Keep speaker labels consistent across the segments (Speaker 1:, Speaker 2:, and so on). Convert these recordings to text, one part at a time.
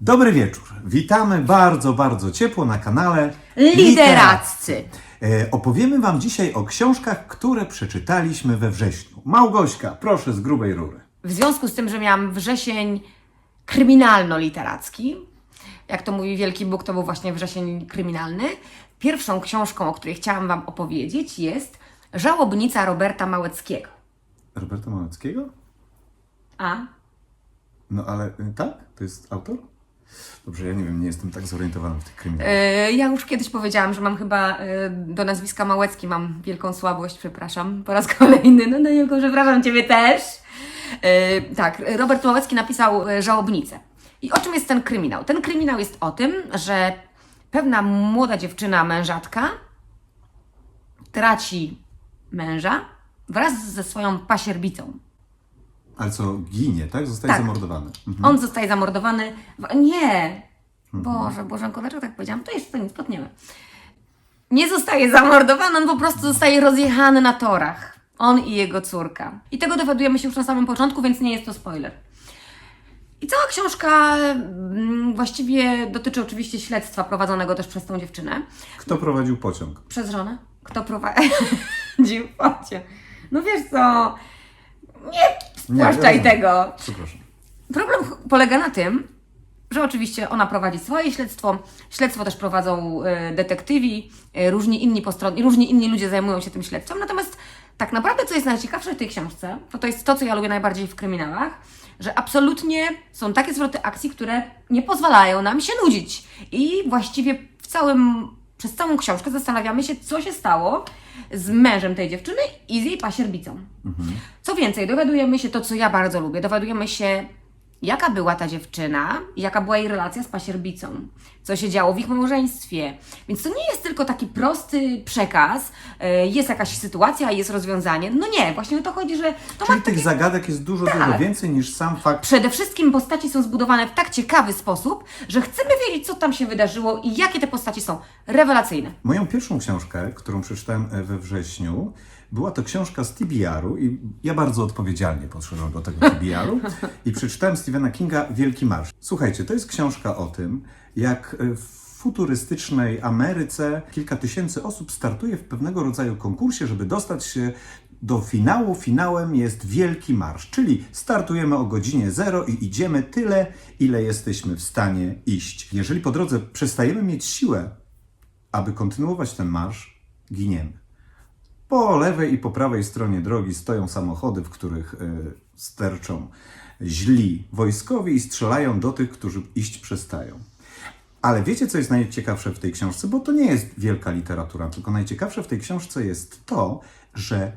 Speaker 1: Dobry wieczór. Witamy bardzo, bardzo ciepło na kanale
Speaker 2: Literaccy.
Speaker 1: E, opowiemy Wam dzisiaj o książkach, które przeczytaliśmy we wrześniu. Małgośka, proszę z grubej rury.
Speaker 2: W związku z tym, że miałam wrzesień kryminalno-literacki, jak to mówi Wielki Bóg, to był właśnie wrzesień kryminalny, pierwszą książką, o której chciałam Wam opowiedzieć jest Żałobnica Roberta Małeckiego.
Speaker 1: Roberta Małeckiego?
Speaker 2: A?
Speaker 1: No ale y, tak? To jest autor? Dobrze, ja nie wiem, nie jestem tak zorientowany w tych kryminałach.
Speaker 2: E, ja już kiedyś powiedziałam, że mam chyba e, do nazwiska Małecki mam wielką słabość, przepraszam, po raz kolejny. No Danielko, przepraszam Ciebie też. E, tak, Robert Małecki napisał e, Żałobnicę. I o czym jest ten kryminał? Ten kryminał jest o tym, że pewna młoda dziewczyna, mężatka, traci męża wraz ze swoją pasierbicą.
Speaker 1: Ale co, ginie, tak? Zostaje
Speaker 2: tak.
Speaker 1: zamordowany. Mhm.
Speaker 2: On zostaje zamordowany. W... Nie! Boże, Bożenko, dlaczego tak powiedziałam? To jeszcze nic, potniemy. Nie zostaje zamordowany, on po prostu zostaje rozjechany na torach. On i jego córka. I tego dowiadujemy się już na samym początku, więc nie jest to spoiler. I cała książka mm, właściwie dotyczy oczywiście śledztwa prowadzonego też przez tą dziewczynę.
Speaker 1: Kto prowadził pociąg?
Speaker 2: Przez żonę? Kto prowadził pociąg? No wiesz co, spłaszczaj
Speaker 1: rozumiem.
Speaker 2: tego.
Speaker 1: Przepraszam.
Speaker 2: Problem polega na tym, że oczywiście ona prowadzi swoje śledztwo, śledztwo też prowadzą e, detektywi, e, różni inni postronni, różni inni ludzie zajmują się tym śledztwem, natomiast tak naprawdę co jest najciekawsze w tej książce, to to jest to, co ja lubię najbardziej w kryminałach, że absolutnie są takie zwroty akcji, które nie pozwalają nam się nudzić i właściwie w całym, przez całą książkę zastanawiamy się, co się stało z mężem tej dziewczyny i z jej pasierbicą. Co więcej, dowiadujemy się to, co ja bardzo lubię. Dowiadujemy się, jaka była ta dziewczyna, jaka była jej relacja z pasierbicą, co się działo w ich małżeństwie. Więc to nie jest tylko taki prosty przekaz, e, jest jakaś sytuacja, jest rozwiązanie. No nie, właśnie o to chodzi, że to
Speaker 1: Czyli
Speaker 2: ma
Speaker 1: tych zagadek jest dużo, dużo
Speaker 2: Tak.
Speaker 1: więcej niż sam fakt
Speaker 2: Przede wszystkim postaci są zbudowane w tak ciekawy sposób, że chcemy wiedzieć, co tam się wydarzyło i jakie te postaci są rewelacyjne.
Speaker 1: Moją pierwszą książkę, którą przeczytałem e, we wrześniu, była to książka z TBR-u i ja bardzo odpowiedzialnie podszedłem do tego TBR-u i przeczytałem Stephena Kinga Wielki Marsz. Słuchajcie, to jest książka o tym, jak e, w futurystycznej Ameryce kilka tysięcy osób startuje w pewnego rodzaju konkursie, żeby dostać się do finału. Finałem jest Wielki Marsz, czyli startujemy o godzinie zero i idziemy tyle, ile jesteśmy w stanie iść. Jeżeli po drodze przestajemy mieć siłę, aby kontynuować ten marsz, giniemy. Po lewej i po prawej stronie drogi stoją samochody, w których y, sterczą źli wojskowi i strzelają do tych, którzy iść przestają. Ale wiecie, co jest najciekawsze w tej książce? Bo to nie jest wielka literatura, tylko najciekawsze w tej książce jest to, że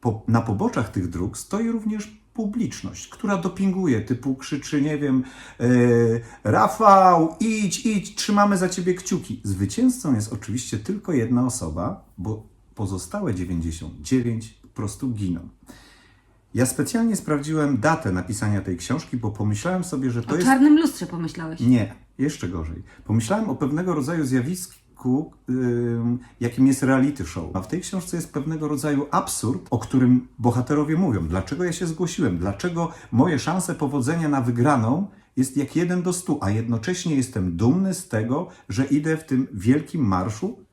Speaker 1: po, na poboczach tych dróg stoi również publiczność, która dopinguje, typu krzyczy, nie wiem, yy, Rafał, idź, idź, trzymamy za ciebie kciuki. Zwycięzcą jest oczywiście tylko jedna osoba, bo pozostałe 99 po prostu giną. Ja specjalnie sprawdziłem datę napisania tej książki, bo pomyślałem sobie, że to
Speaker 2: O
Speaker 1: jest...
Speaker 2: czarnym lustrze pomyślałeś.
Speaker 1: Nie, jeszcze gorzej. Pomyślałem o pewnego rodzaju zjawisku, jakim jest reality show. A w tej książce jest pewnego rodzaju absurd, o którym bohaterowie mówią. Dlaczego ja się zgłosiłem? Dlaczego moje szanse powodzenia na wygraną jest jak jeden do stu, a jednocześnie jestem dumny z tego, że idę w tym wielkim marszu,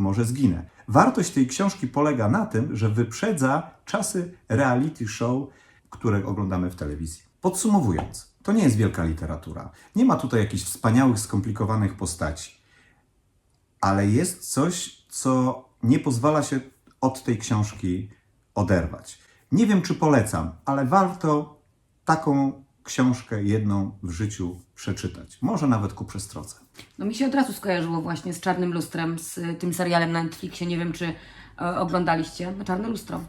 Speaker 1: może zginę. Wartość tej książki polega na tym, że wyprzedza czasy reality show, które oglądamy w telewizji. Podsumowując, to nie jest wielka literatura. Nie ma tutaj jakichś wspaniałych, skomplikowanych postaci. Ale jest coś, co nie pozwala się od tej książki oderwać. Nie wiem, czy polecam, ale warto taką książkę jedną w życiu przeczytać. Może nawet ku przestrodze.
Speaker 2: No mi się od razu skojarzyło właśnie z Czarnym Lustrem, z y, tym serialem na Netflixie. Nie wiem, czy e, oglądaliście. No, Czarne Lustro.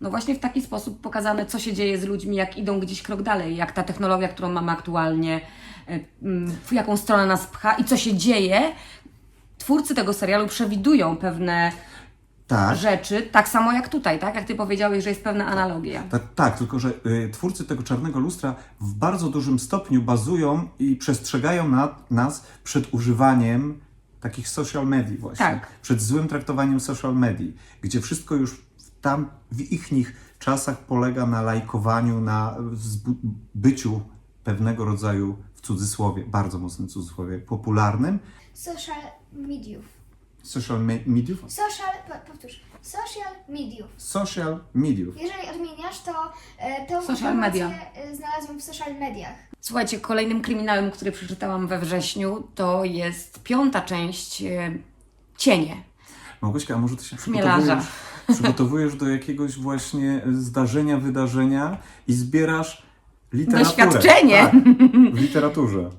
Speaker 2: No właśnie w taki sposób pokazane, co się dzieje z ludźmi, jak idą gdzieś krok dalej, jak ta technologia, którą mamy aktualnie, e, mm, w jaką stronę nas pcha i co się dzieje. Twórcy tego serialu przewidują pewne
Speaker 1: Tak.
Speaker 2: rzeczy, tak samo jak tutaj, tak? Jak Ty powiedziałeś, że jest pewna analogia.
Speaker 1: Tak, tak, tylko że y, twórcy tego czarnego lustra w bardzo dużym stopniu bazują i przestrzegają na, nas przed używaniem takich social medii właśnie.
Speaker 2: Tak.
Speaker 1: Przed złym traktowaniem social medii, gdzie wszystko już tam w ich nich czasach polega na lajkowaniu, na byciu pewnego rodzaju w cudzysłowie, bardzo mocnym cudzysłowie, popularnym
Speaker 3: Social mediów.
Speaker 1: Social me- mediów,
Speaker 3: Social, po- powtórz. Social mediów.
Speaker 1: social mediów.
Speaker 3: Jeżeli odmieniasz, to e, tą
Speaker 2: Social
Speaker 3: informację
Speaker 2: media.
Speaker 3: e, znalazłam w social mediach.
Speaker 2: Słuchajcie, kolejnym kryminałem, który przeczytałam we wrześniu, to jest piąta część e, Cienie.
Speaker 1: Małgośka, a może ty się
Speaker 2: Chmielarza.
Speaker 1: przygotowujesz, przygotowujesz do jakiegoś właśnie zdarzenia, wydarzenia i zbierasz literaturę.
Speaker 2: Doświadczenie.
Speaker 1: Tak, w literaturze.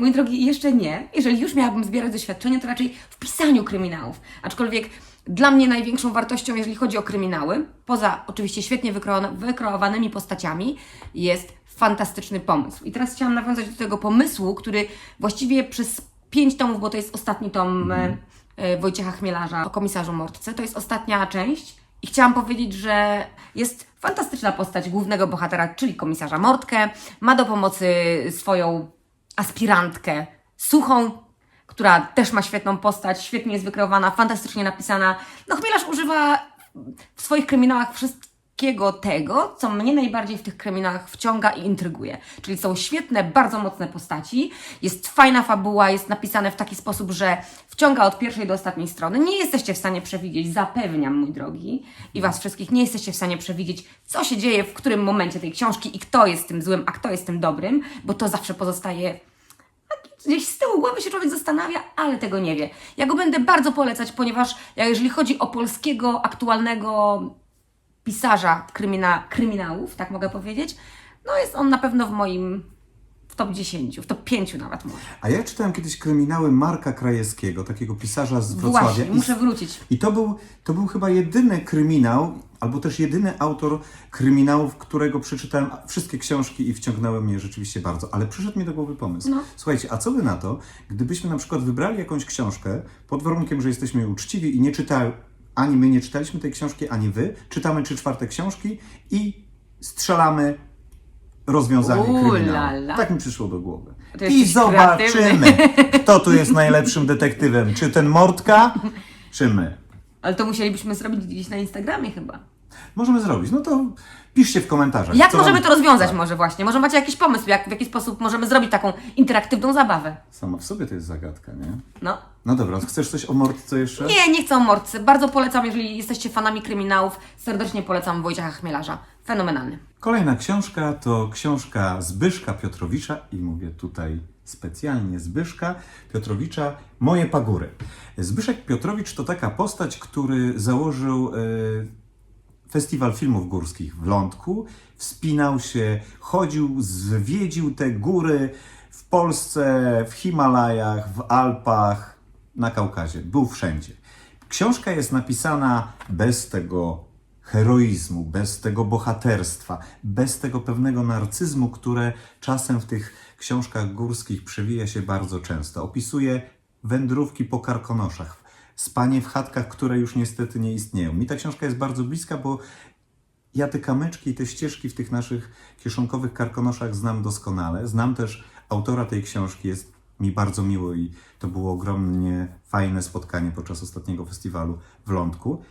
Speaker 2: Mój drogi, jeszcze nie. Jeżeli już miałabym zbierać doświadczenie, to raczej w pisaniu kryminałów. Aczkolwiek dla mnie największą wartością, jeżeli chodzi o kryminały, poza oczywiście świetnie wykreowanymi postaciami, jest fantastyczny pomysł. I teraz chciałam nawiązać do tego pomysłu, który właściwie przez pięć tomów, bo to jest ostatni tom e, Wojciecha Chmielarza o komisarzu Mortce, to jest ostatnia część. I chciałam powiedzieć, że jest fantastyczna postać głównego bohatera, czyli komisarza Mortkę. Ma do pomocy swoją aspirantkę Suchą, która też ma świetną postać, świetnie jest wykreowana, fantastycznie napisana. No Chmielarz używa w swoich kryminałach wszystkiego tego, co mnie najbardziej w tych kryminałach wciąga i intryguje. Czyli są świetne, bardzo mocne postaci, jest fajna fabuła, jest napisane w taki sposób, że wciąga od pierwszej do ostatniej strony. Nie jesteście w stanie przewidzieć, zapewniam, mój drogi, i Was wszystkich, nie jesteście w stanie przewidzieć, co się dzieje w którym momencie tej książki i kto jest tym złym, a kto jest tym dobrym, bo to zawsze pozostaje gdzieś z tyłu głowy się człowiek zastanawia, ale tego nie wie. Ja go będę bardzo polecać, ponieważ jeżeli chodzi o polskiego aktualnego pisarza krymina, kryminałów, tak mogę powiedzieć, no jest on na pewno w moim w top 10, w top 5 nawet może.
Speaker 1: A ja czytałem kiedyś kryminały Marka Krajewskiego, takiego pisarza z Wrocławia.
Speaker 2: Właśnie,
Speaker 1: I-
Speaker 2: muszę wrócić.
Speaker 1: I to był, to był chyba jedyny kryminał, albo też jedyny autor kryminałów, którego przeczytałem wszystkie książki i wciągnęły mnie rzeczywiście bardzo. Ale przyszedł mi do głowy pomysł.
Speaker 2: No.
Speaker 1: Słuchajcie, a co by na to, gdybyśmy na przykład wybrali jakąś książkę, pod warunkiem, że jesteśmy uczciwi i nie czytali, ani my nie czytaliśmy tej książki, ani wy, czytamy trzy czwarte książki i strzelamy rozwiązanie kryminału.
Speaker 2: la.
Speaker 1: Tak mi przyszło do głowy. I zobaczymy, kto tu jest najlepszym detektywem. Czy ten Mortka, czy my.
Speaker 2: Ale to musielibyśmy zrobić gdzieś na Instagramie chyba.
Speaker 1: Możemy zrobić. No to piszcie w komentarzach.
Speaker 2: Jak
Speaker 1: co
Speaker 2: możemy
Speaker 1: wam-
Speaker 2: to rozwiązać
Speaker 1: Tak.
Speaker 2: może właśnie? Może macie jakiś pomysł, jak, w jaki sposób możemy zrobić taką interaktywną zabawę?
Speaker 1: Sama w sobie to jest zagadka, nie?
Speaker 2: No.
Speaker 1: No dobra, chcesz coś o Mortce jeszcze?
Speaker 2: Nie, nie chcę o mordce. Bardzo polecam, jeżeli jesteście fanami kryminałów, serdecznie polecam Wojciecha Chmielarza. Fenomenalny.
Speaker 1: Kolejna książka to książka Zbyszka Piotrowicza i mówię tutaj specjalnie Zbyszka Piotrowicza Moje Pagóry. Zbyszek Piotrowicz to taka postać, który założył e, Festiwal Filmów Górskich w Lądku, wspinał się, chodził, zwiedził te góry w Polsce, w Himalajach, w Alpach, na Kaukazie. Był wszędzie. Książka jest napisana bez tego heroizmu, bez tego bohaterstwa, bez tego pewnego narcyzmu, które czasem w tych książkach górskich przewija się bardzo często. Opisuje wędrówki po karkonoszach, spanie w chatkach, które już niestety nie istnieją. Mi ta książka jest bardzo bliska, bo ja te kamyczki i te ścieżki w tych naszych kieszonkowych karkonoszach znam doskonale. Znam też autora tej książki, jest mi bardzo miło i to było ogromnie fajne spotkanie podczas ostatniego festiwalu w Lądku.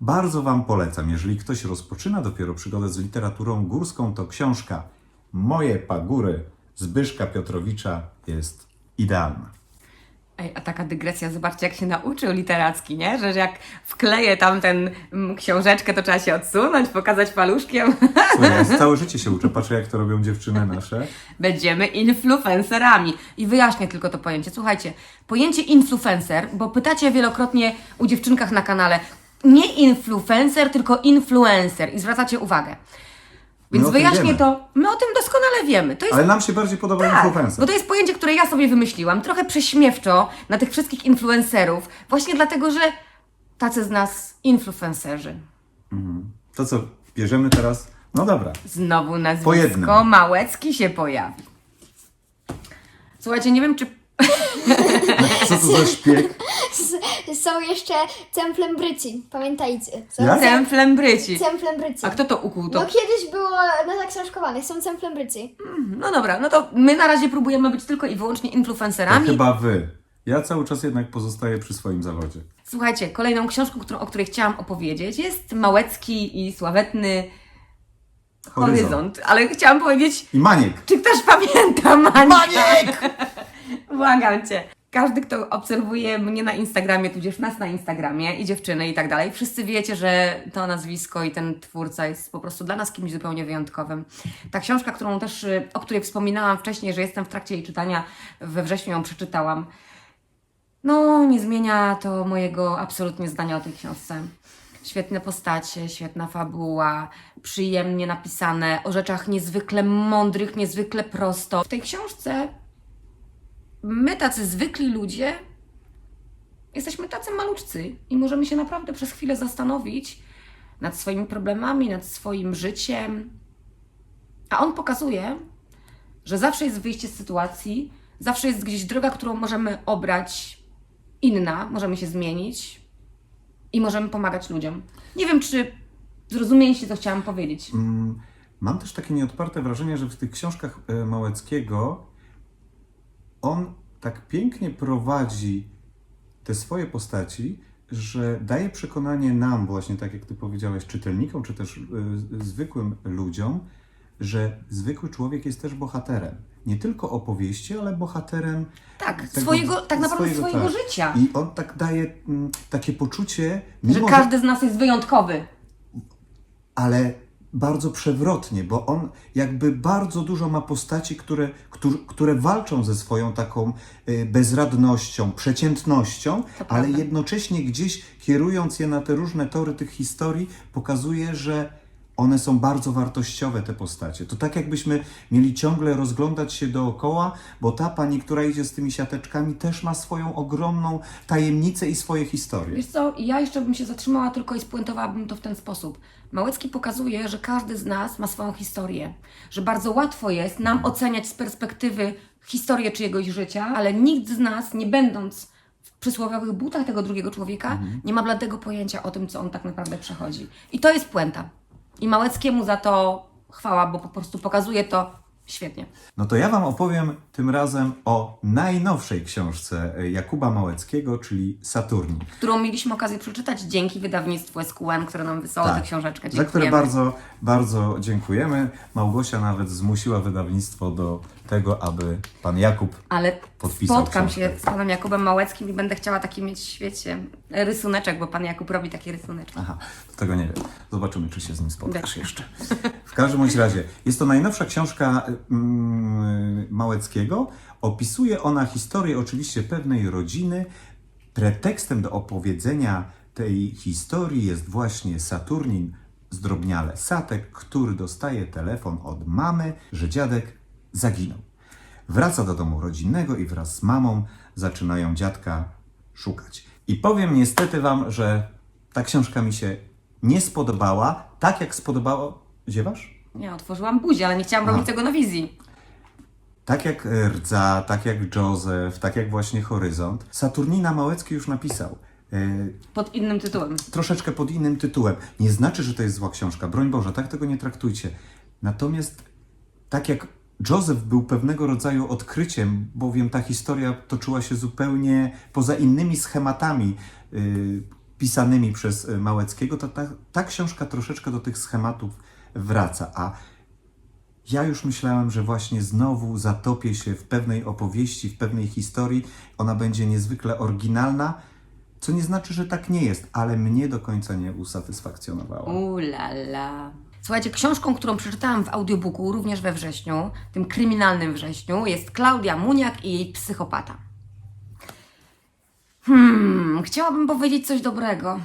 Speaker 1: Bardzo Wam polecam, jeżeli ktoś rozpoczyna dopiero przygodę z literaturą górską, to książka Moje Pagóry Zbyszka Piotrowicza jest idealna.
Speaker 2: Ej, a taka dygresja, zobaczcie jak się nauczył literacki, nie? Że jak wkleję tam ten mm, książeczkę, to trzeba się odsunąć, pokazać paluszkiem.
Speaker 1: Słuchaj, ja całe życie się uczę, patrzę jak to robią dziewczyny nasze.
Speaker 2: Będziemy influencerami. I wyjaśnię tylko to pojęcie. Słuchajcie, pojęcie influencer, bo pytacie wielokrotnie u dziewczynkach na kanale, nie influencer, tylko influencer i zwracacie uwagę. Więc wyjaśnię to, my o tym doskonale wiemy. To jest
Speaker 1: Ale nam się bardziej podoba
Speaker 2: Tak,
Speaker 1: influencer.
Speaker 2: bo to jest pojęcie, które ja sobie wymyśliłam, trochę prześmiewczo na tych wszystkich influencerów, właśnie dlatego, że tacy z nas influencerzy.
Speaker 1: To co, bierzemy teraz? No dobra.
Speaker 2: Znowu nazwisko. Małecki się pojawi. Słuchajcie, nie wiem czy...
Speaker 1: Co to za szpieg?
Speaker 3: S- Są jeszcze cemplembryci, pamiętajcie. Są
Speaker 1: Jak?
Speaker 3: Cemplembryci.
Speaker 2: A kto to ukuł? To...
Speaker 3: No kiedyś było na zaksiążkowanych, są cemplembryci.
Speaker 2: No dobra, no to my na razie próbujemy być tylko i wyłącznie
Speaker 1: To
Speaker 2: influencerami.
Speaker 1: chyba wy. Ja cały czas jednak pozostaję przy swoim zawodzie.
Speaker 2: Słuchajcie, kolejną książką, którą, o której chciałam opowiedzieć jest Małecki i sławetny
Speaker 1: Horyzont.
Speaker 2: Horyzont. Ale chciałam powiedzieć,
Speaker 1: I Maniek.
Speaker 2: czy ktoś pamięta Maniek?
Speaker 1: Maniek!
Speaker 2: Błagam cię. Każdy, kto obserwuje mnie na Instagramie, tudzież nas na Instagramie i dziewczyny i tak dalej, wszyscy wiecie, że to nazwisko i ten twórca jest po prostu dla nas kimś zupełnie wyjątkowym. Ta książka, którą też, y, o której wspominałam wcześniej, że jestem w trakcie jej czytania, we wrześniu ją przeczytałam. No, nie zmienia to mojego absolutnie zdania o tej książce. Świetne postacie, świetna fabuła, przyjemnie napisane, o rzeczach niezwykle mądrych, niezwykle prosto. W tej książce my, tacy zwykli ludzie, jesteśmy tacy maluczcy i możemy się naprawdę przez chwilę zastanowić nad swoimi problemami, nad swoim życiem. A on pokazuje, że zawsze jest wyjście z sytuacji, zawsze jest gdzieś droga, którą możemy obrać inna, możemy się zmienić i możemy pomagać ludziom. Nie wiem, czy zrozumieliście, co chciałam powiedzieć.
Speaker 1: Mm, Mam też takie nieodparte wrażenie, że w tych książkach e, Małeckiego on tak pięknie prowadzi te swoje postaci, że daje przekonanie nam, właśnie tak jak ty powiedziałeś, czytelnikom, czy też e, zwykłym ludziom, że zwykły człowiek jest też bohaterem. Nie tylko opowieści, ale bohaterem
Speaker 2: Tak,
Speaker 1: tego-
Speaker 2: swojego, tak naprawdę swojego
Speaker 1: tak.
Speaker 2: życia.
Speaker 1: I on tak daje mm, takie poczucie,
Speaker 2: Że
Speaker 1: mimo
Speaker 2: każdy z nas jest wyjątkowy.
Speaker 1: ale bardzo przewrotnie, bo on jakby bardzo dużo ma postaci, które, które, które walczą ze swoją taką y, bezradnością, przeciętnością, ale jednocześnie gdzieś kierując je na te różne tory tych historii, pokazuje, że one są bardzo wartościowe, te postacie. To tak jakbyśmy mieli ciągle rozglądać się dookoła, bo ta pani, która idzie z tymi siateczkami, też ma swoją ogromną tajemnicę i swoje historie.
Speaker 2: Wiesz co, ja jeszcze bym się zatrzymała tylko i spuentowałabym to w ten sposób. Małecki pokazuje, że każdy z nas ma swoją historię, że bardzo łatwo jest nam oceniać z perspektywy historię czyjegoś życia, ale nikt z nas, nie będąc w przysłowiowych butach tego drugiego człowieka, nie ma bladego pojęcia o tym, co on tak naprawdę przechodzi. I to jest puenta. I Małeckiemu za to chwała, bo po prostu pokazuje to świetnie.
Speaker 1: No to ja Wam opowiem tym razem o najnowszej książce e, Jakuba Małeckiego, czyli Saturnin.
Speaker 2: Którą mieliśmy okazję przeczytać dzięki wydawnictwu SQM, które nam wysłało tę książeczkę.
Speaker 1: Tak. za które
Speaker 2: Dziękujemy.
Speaker 1: bardzo, bardzo dziękujemy. Małgosia nawet zmusiła wydawnictwo do tego, aby Pan Jakub
Speaker 2: Ale
Speaker 1: Podpisał
Speaker 2: spotkam
Speaker 1: książkę.
Speaker 2: się z panem Jakubem Małeckim i będę chciała taki mieć w świecie rysuneczek, bo pan Jakub robi takie rysuneczki.
Speaker 1: Aha, to tego nie wiem. Zobaczymy, czy się z nim spotkasz jeszcze. W każdym bądź razie, jest to najnowsza książka mm, Małeckiego. Opisuje ona historię oczywiście pewnej rodziny. Pretekstem do opowiedzenia tej historii jest właśnie Saturnin, zdrobniale Satek, który dostaje telefon od mamy, że dziadek zaginął. Wraca do domu rodzinnego i wraz z mamą zaczynają dziadka szukać. I powiem niestety Wam, że ta książka mi się nie spodobała, tak jak spodobała. Ziewasz?
Speaker 2: Ja otworzyłam buzię, ale nie chciałam robić tego na wizji.
Speaker 1: Tak jak Rdza, tak jak Józef, tak jak właśnie Horyzont. Saturnina Małecki już napisał. E,
Speaker 2: Pod innym tytułem.
Speaker 1: troszeczkę pod innym tytułem. Nie znaczy, że to jest zła książka. Broń Boże, tak tego nie traktujcie. Natomiast tak jak Józef był pewnego rodzaju odkryciem, bowiem ta historia toczyła się zupełnie poza innymi schematami y, pisanymi przez y, Małeckiego, to ta, ta książka troszeczkę do tych schematów wraca. A ja już myślałem, że właśnie znowu zatopię się w pewnej opowieści, w pewnej historii. Ona będzie niezwykle oryginalna, co nie znaczy, że tak nie jest, ale mnie do końca nie usatysfakcjonowała.
Speaker 2: Ulala. Słuchajcie, książką, którą przeczytałam w audiobooku również we wrześniu, tym kryminalnym wrześniu, jest Klaudia Muniak i jej psychopata. Hmm, chciałabym powiedzieć coś dobrego,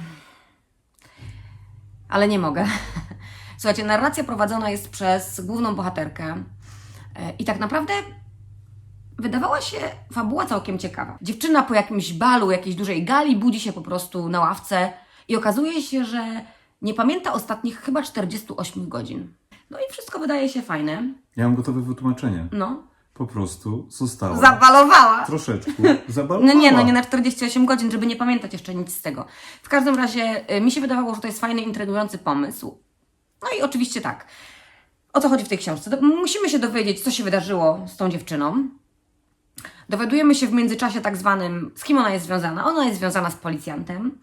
Speaker 2: ale nie mogę. Słuchajcie, narracja prowadzona jest przez główną bohaterkę e, i tak naprawdę wydawała się fabuła całkiem ciekawa. Dziewczyna po jakimś balu, jakiejś dużej gali budzi się po prostu na ławce i okazuje się, że nie pamięta ostatnich chyba 48 godzin. No i wszystko wydaje się fajne.
Speaker 1: Ja mam gotowe wytłumaczenie.
Speaker 2: No,
Speaker 1: Po prostu została
Speaker 2: zabalowała.
Speaker 1: troszeczkę
Speaker 2: No
Speaker 1: zabalowała.
Speaker 2: nie, no nie na 48 godzin, żeby nie pamiętać jeszcze nic z tego. W każdym razie y, mi się wydawało, że to jest fajny, intrygujący pomysł. No i oczywiście tak. O co chodzi w tej książce? Do- Musimy się dowiedzieć, co się wydarzyło z tą dziewczyną. Dowiadujemy się w międzyczasie tak zwanym, z kim ona jest związana. Ona jest związana z policjantem.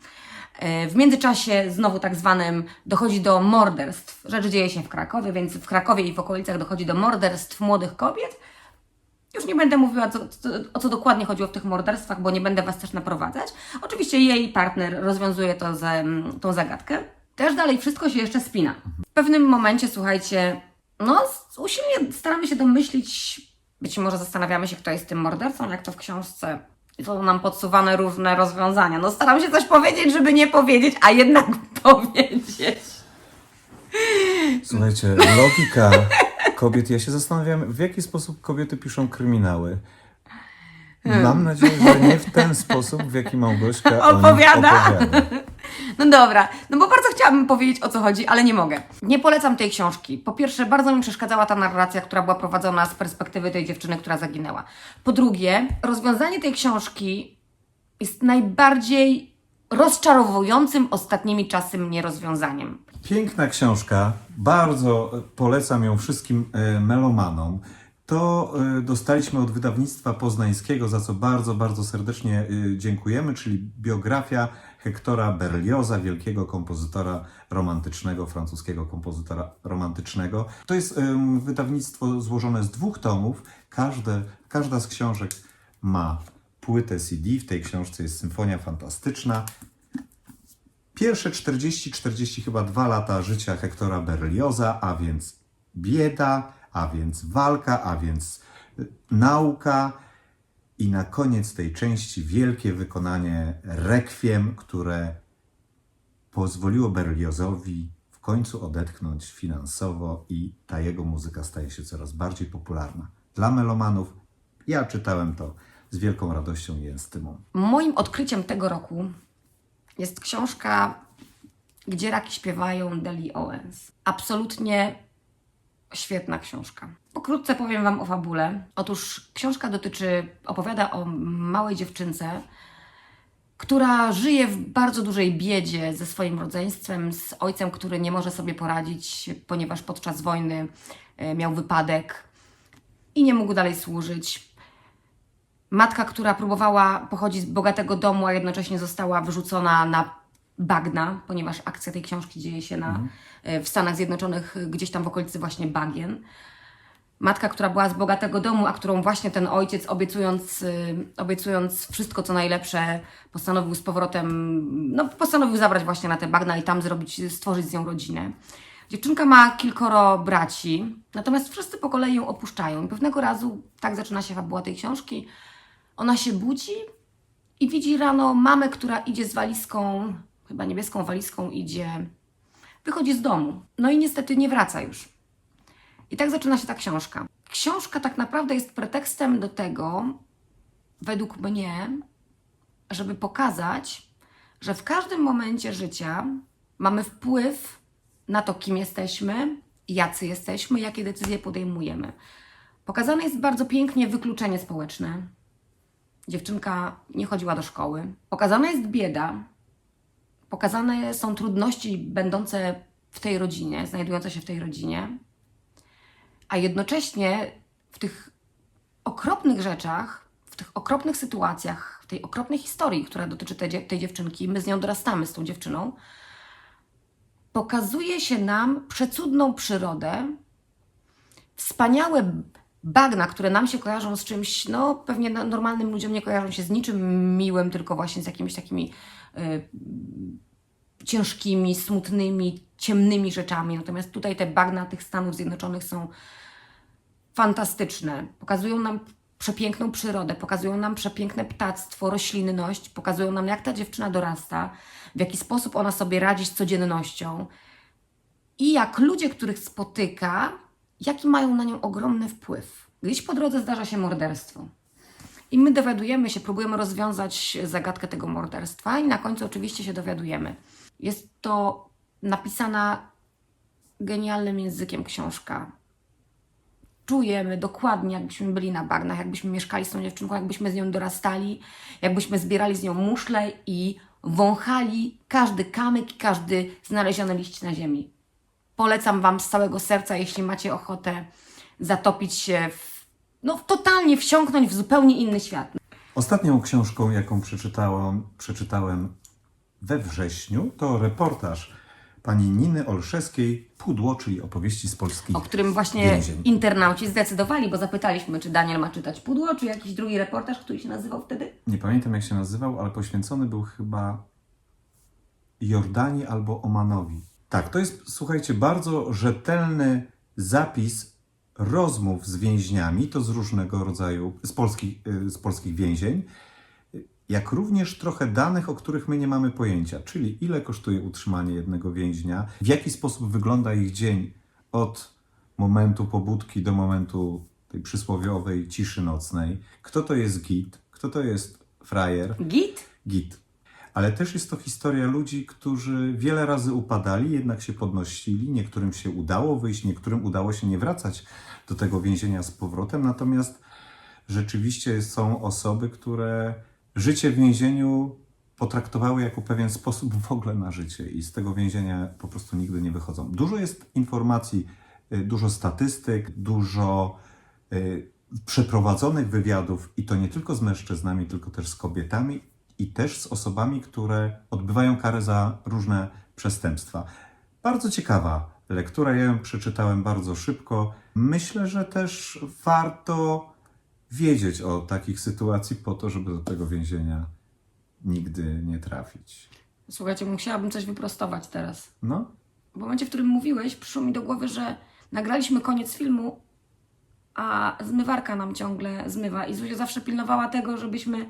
Speaker 2: E, W międzyczasie, znowu tak zwanym, dochodzi do morderstw. Rzecz dzieje się w Krakowie, więc w Krakowie i w okolicach dochodzi do morderstw młodych kobiet. Już nie będę mówiła, co, co, o co dokładnie chodziło w tych morderstwach, bo nie będę Was też naprowadzać. Oczywiście jej partner rozwiązuje to za, tą zagadkę. Też dalej wszystko się jeszcze spina. W pewnym momencie, słuchajcie, no usilnie staramy się domyślić, być może zastanawiamy się, kto jest tym mordercą, jak to w książce. I są nam podsuwane różne rozwiązania. No staram się coś powiedzieć, żeby nie powiedzieć, a jednak powiedzieć.
Speaker 1: Słuchajcie, logika kobiet. Ja się zastanawiam, w jaki sposób kobiety piszą kryminały. Mam nadzieję, że nie w ten sposób, w jaki Małgośka
Speaker 2: Opowiada.
Speaker 1: opowiada.
Speaker 2: No dobra, no bo bardzo chciałabym powiedzieć o co chodzi, ale nie mogę. Nie polecam tej książki. Po pierwsze, bardzo mi przeszkadzała ta narracja, która była prowadzona z perspektywy tej dziewczyny, która zaginęła. Po drugie, rozwiązanie tej książki jest najbardziej rozczarowującym ostatnimi czasy mnie rozwiązaniem.
Speaker 1: Piękna książka, bardzo polecam ją wszystkim e, melomanom. To e, dostaliśmy od wydawnictwa poznańskiego, za co bardzo, bardzo serdecznie e, dziękujemy, czyli biografia Hektora Berlioza, wielkiego kompozytora romantycznego, francuskiego kompozytora romantycznego. To jest wydawnictwo złożone z dwóch tomów. Każde, każda z książek ma płytę CD. W tej książce jest symfonia fantastyczna. Pierwsze 40-40 chyba dwa lata życia Hektora Berlioza, a więc bieda, a więc walka, a więc y, nauka i na koniec tej części wielkie wykonanie rekwiem, które pozwoliło Berliozowi w końcu odetchnąć finansowo i ta jego muzyka staje się coraz bardziej popularna. Dla melomanów ja czytałem to z wielką radością i estymą.
Speaker 2: Moim odkryciem tego roku jest książka Gdzie raki śpiewają Deli Owens. Absolutnie świetna książka. Pokrótce powiem Wam o fabule. Otóż książka dotyczy, opowiada o małej dziewczynce, która żyje w bardzo dużej biedzie ze swoim rodzeństwem, z ojcem, który nie może sobie poradzić, ponieważ podczas wojny e, miał wypadek i nie mógł dalej służyć. Matka, która próbowała pochodzić z bogatego domu, a jednocześnie została wyrzucona na bagna, ponieważ akcja tej książki dzieje się na, e, w Stanach Zjednoczonych, e, gdzieś tam w okolicy właśnie bagien. Matka, która była z bogatego domu, a którą właśnie ten ojciec, obiecując, y, obiecując wszystko, co najlepsze, postanowił z powrotem, no postanowił zabrać właśnie na te bagna i tam zrobić, stworzyć z nią rodzinę. Dziewczynka ma kilkoro braci, natomiast wszyscy po kolei ją opuszczają. I pewnego razu, tak zaczyna się fabuła tej książki, ona się budzi i widzi rano mamę, która idzie z walizką, chyba niebieską walizką, idzie, wychodzi z domu. No i niestety nie wraca już. I tak zaczyna się ta książka. Książka tak naprawdę jest pretekstem do tego, według mnie, żeby pokazać, że w każdym momencie życia mamy wpływ na to, kim jesteśmy, jacy jesteśmy, jakie decyzje podejmujemy. Pokazane jest bardzo pięknie wykluczenie społeczne. Dziewczynka nie chodziła do szkoły. Pokazana jest bieda. Pokazane są trudności będące w tej rodzinie, znajdujące się w tej rodzinie a jednocześnie w tych okropnych rzeczach, w tych okropnych sytuacjach, w tej okropnej historii, która dotyczy tej, tej dziewczynki, my z nią dorastamy, z tą dziewczyną, pokazuje się nam przecudną przyrodę, wspaniałe bagna, które nam się kojarzą z czymś, no pewnie no- normalnym ludziom nie kojarzą się z niczym miłym, tylko właśnie z jakimiś takimi y, ciężkimi, smutnymi, ciemnymi rzeczami. Natomiast tutaj te bagna tych Stanów Zjednoczonych są fantastyczne. Pokazują nam przepiękną przyrodę, pokazują nam przepiękne ptactwo, roślinność, pokazują nam, jak ta dziewczyna dorasta, w jaki sposób ona sobie radzi z codziennością i jak ludzie, których spotyka, jaki mają na nią ogromny wpływ. Gdzieś po drodze zdarza się morderstwo. I my dowiadujemy się, próbujemy rozwiązać zagadkę tego morderstwa, i na końcu oczywiście się dowiadujemy. Jest to napisana genialnym językiem książka. Czujemy dokładnie, jakbyśmy byli na bagnach, jakbyśmy mieszkali z tą dziewczynką, jakbyśmy z nią dorastali, jakbyśmy zbierali z nią muszle i wąchali każdy kamyk każdy znaleziony liść na ziemi. Polecam Wam z całego serca, jeśli macie ochotę zatopić się w, no totalnie wsiąknąć w zupełnie inny świat.
Speaker 1: Ostatnią książką, jaką przeczytałam, przeczytałem we wrześniu. To reportaż pani Niny Olszewskiej, Pudło, czyli opowieści z polskich
Speaker 2: o którym właśnie
Speaker 1: więzień.
Speaker 2: internauci zdecydowali, bo zapytaliśmy, czy Daniel ma czytać Pudło, czy jakiś drugi reportaż, który się nazywał wtedy?
Speaker 1: Nie pamiętam jak się nazywał, ale poświęcony był chyba Jordanii albo Omanowi. Tak, to jest, słuchajcie, bardzo rzetelny zapis rozmów z więźniami, to z różnego rodzaju, z polskich, y, z polskich więzień, jak również trochę danych, o których my nie mamy pojęcia, czyli ile kosztuje utrzymanie jednego więźnia, w jaki sposób wygląda ich dzień od momentu pobudki do momentu tej przysłowiowej ciszy nocnej, kto to jest git, kto to jest frajer,
Speaker 2: Git?
Speaker 1: git. Ale też jest to historia ludzi, którzy wiele razy upadali, jednak się podnosili. Niektórym się udało wyjść, niektórym udało się nie wracać do tego więzienia z powrotem. Natomiast rzeczywiście są osoby, które życie w więzieniu potraktowały jako pewien sposób w ogóle na życie i z tego więzienia po prostu nigdy nie wychodzą. Dużo jest informacji, y, dużo statystyk, dużo y, przeprowadzonych wywiadów i to nie tylko z mężczyznami, tylko też z kobietami i też z osobami, które odbywają karę za różne przestępstwa. Bardzo ciekawa lektura, ja ją przeczytałem bardzo szybko. Myślę, że też warto wiedzieć o takich sytuacji po to, żeby do tego więzienia nigdy nie trafić.
Speaker 2: Słuchajcie, musiałabym coś wyprostować teraz.
Speaker 1: No,
Speaker 2: W momencie, w którym mówiłeś, przyszło mi do głowy, że nagraliśmy koniec filmu, a zmywarka nam ciągle zmywa. I Zuzia zawsze pilnowała tego, żebyśmy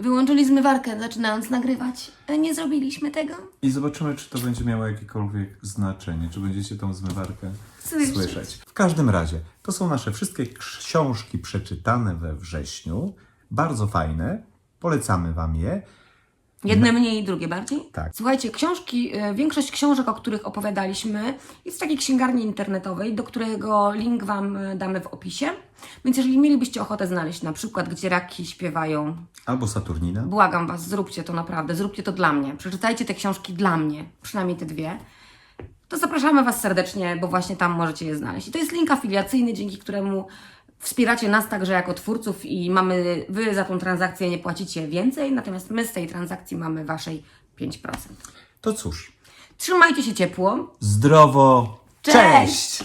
Speaker 2: wyłączyli zmywarkę, zaczynając nagrywać. E, Nie zrobiliśmy tego.
Speaker 1: i zobaczymy, czy to będzie miało jakiekolwiek znaczenie, czy będziecie tą zmywarkę
Speaker 2: Słyszeć.
Speaker 1: słyszeć. W każdym razie, to są nasze wszystkie książki przeczytane we wrześniu. Bardzo fajne. Polecamy Wam je.
Speaker 2: Jedne mniej, drugie bardziej?
Speaker 1: Tak.
Speaker 2: Słuchajcie, książki, e, większość książek, o których opowiadaliśmy, jest w takiej księgarni internetowej, do którego link Wam e, damy w opisie. Więc jeżeli mielibyście ochotę znaleźć na przykład, gdzie raki śpiewają,
Speaker 1: Albo Saturnina.
Speaker 2: błagam Was, zróbcie to naprawdę, zróbcie to dla mnie. Przeczytajcie te książki dla mnie, przynajmniej te dwie. To zapraszamy Was serdecznie, bo właśnie tam możecie je znaleźć. I to jest link afiliacyjny, dzięki któremu wspieracie nas także jako twórców i mamy, Wy za tą transakcję nie płacicie więcej, natomiast my z tej transakcji mamy Waszej 5%.
Speaker 1: To cóż,
Speaker 2: Trzymajcie się ciepło.
Speaker 1: zdrowo.
Speaker 2: Cześć!